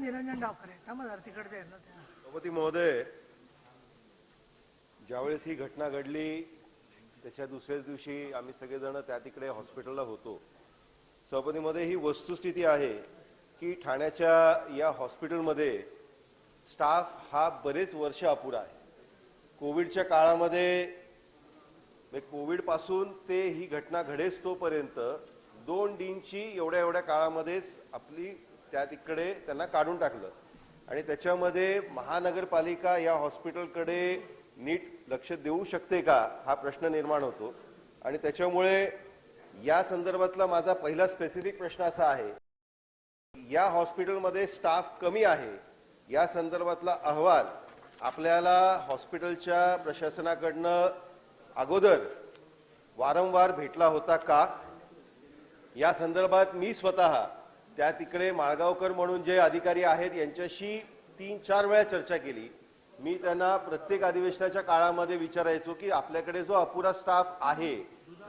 निरंजन डावखरे थांबा जरा तिकडचे आहेत ना सभापती महोदय ज्यावेळेस ही घटना घडली त्याच्या दुसऱ्याच दिवशी आम्ही सगळेजण त्या तिकडे हॉस्पिटलला होतो. सभापती महोदय ही वस्तुस्थिती आहे की ठाण्याच्या या हॉस्पिटलमध्ये स्टाफ हा बरेच वर्ष अपुरा आहे. कोविडच्या काळामध्ये म्हणजे कोविडपासून ते ही घटना घडेस तोपर्यंत दोन डीनची एवढ्या एवढ्या काळामध्येच आपली त्या तिकडे त्यांना काढून टाकलं. आणि त्याच्यामध्ये महानगरपालिका या हॉस्पिटलकडे नीट लक्ष देऊ शकते का हा प्रश्न निर्माण होतो. आणि त्याच्यामुळे या संदर्भातला माझा पहिला स्पेसिफिक प्रश्न असा आहे या हॉस्पिटलमध्ये स्टाफ कमी आहे या संदर्भातला अहवाल आपल्याला हॉस्पिटलच्या प्रशासनाकडनं अगोदर वारंवार भेटला होता का? या संदर्भात मी स्वतः त्या तिकडे माळगावकर म्हणून जे अधिकारी आहेत यांच्याशी तीन चार वेळा चर्चा केली. मी त्यांना प्रत्येक अधिवेशनाच्या काळामध्ये विचारायचो की आपल्याकडे जो अपुरा स्टाफ आहे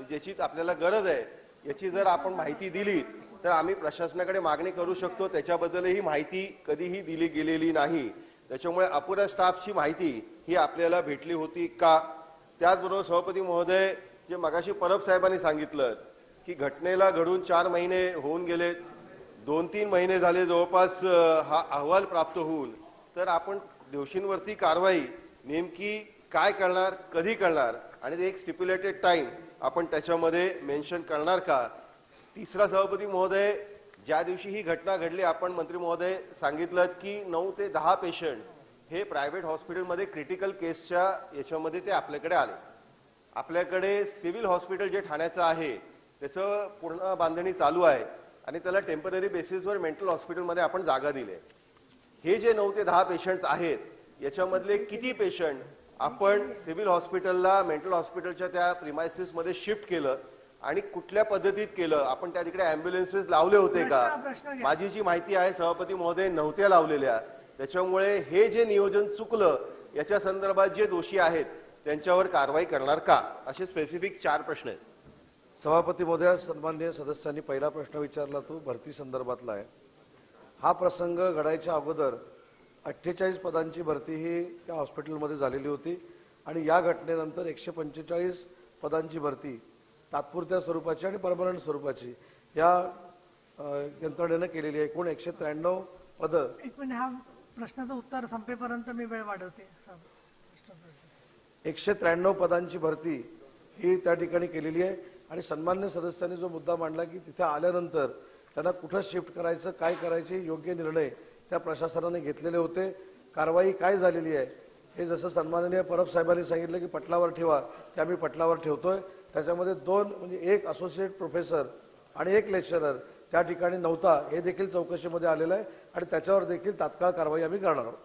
ज्याची आपल्याला गरज आहे याची जर आपण माहिती दिली तर आम्ही प्रशासनाकडे मागणी करू शकतो. त्याच्याबद्दलही माहिती कधीही दिली गेलेली नाही. त्याच्यामुळे अपुऱ्या स्टाफची माहिती ही आपल्याला भेटली होती का? त्याचबरोबर सभापती महोदय जे मगाशी परब साहेबांनी सांगितलं की घटनेला घडून चार महिने होऊन गेले. दोन तीन महिने झाले जवळपास हा अहवाल प्राप्त होऊन तर आपण दोषींवरती कारवाई नेमकी काय करणार कधी करणार आणि ते एक स्टिप्युलेटेड टाइम आपण त्याच्यामध्ये मेन्शन करणार का? तिसरा सभापती महोदय ज्या दिवशी ही घटना घडली आपण मंत्री महोदय सांगितलं की नऊ ते दहा पेशंट हे प्रायव्हेट हॉस्पिटलमध्ये क्रिटिकल केसच्या याच्यामध्ये ते आपल्याकडे आले. आपल्याकडे सिव्हिल हॉस्पिटल जे ठाण्याचं आहे त्याचं पूर्ण बांधणी चालू आहे. आणि त्याला टेंपररी बेसिसवर मेंटल हॉस्पिटलमध्ये आपण जागा दिली हे जे नऊ ते दहा पेशंट आहेत याच्यामधले किती पेशंट आपण सिव्हिल हॉस्पिटलला मेंटल हॉस्पिटलच्या त्या प्रिमायसिसमध्ये शिफ्ट केलं आणि कुठल्या पद्धतीत केलं? आपण त्या तिकडे अँब्युलन्सेस लावले होते का. माझी जी माहिती आहे सभापती महोदय नव्हत्या लावलेल्या. त्याच्यामुळे हे जे नियोजन चुकलं याच्या संदर्भात जे दोषी आहेत त्यांच्यावर कारवाई करणार का? असे स्पेसिफिक चार प्रश्न आहेत. सभापती महोदया सन्माननीय सदस्यांनी पहिला प्रश्न विचारला तो भरती संदर्भातला आहे. हा प्रसंग घडायच्या अगोदर अठ्ठेचाळीस पदांची भरती ही त्या हॉस्पिटलमध्ये झालेली होती आणि या घटनेनंतर एकशे पंचेचाळीस पदांची भरती तात्पुरत्या स्वरूपाची आणि परमनंट स्वरूपाची या यंत्रणेनं केलेली आहे. एकूण एकशे त्र्याण्णव पदं. एक मिनिट हा प्रश्नाचं उत्तर संपेपर्यंत मी वेळ वाढवते. एकशे त्र्याण्णव पदांची भरती ही त्या ठिकाणी केलेली आहे. आणि सन्मान्य सदस्यांनी जो मुद्दा मांडला की तिथे आल्यानंतर त्यांना कुठं शिफ्ट करायचं काय करायचे योग्य निर्णय त्या प्रशासनाने घेतलेले होते. कारवाई काय झालेली आहे? हे जसं सन्माननीय परब साहेबांनी सांगितलं की पटलावर ठेवा ते आम्ही पटलावर ठेवतोय. त्याच्यामध्ये दोन म्हणजे एक असोसिएट प्रोफेसर आणि एक लेक्चरर त्या ठिकाणी नव्हता. हे देखील चौकशीमध्ये आलेलं आहे आणि त्याच्यावर देखील तात्काळ कारवाई आम्ही करणार आहोत.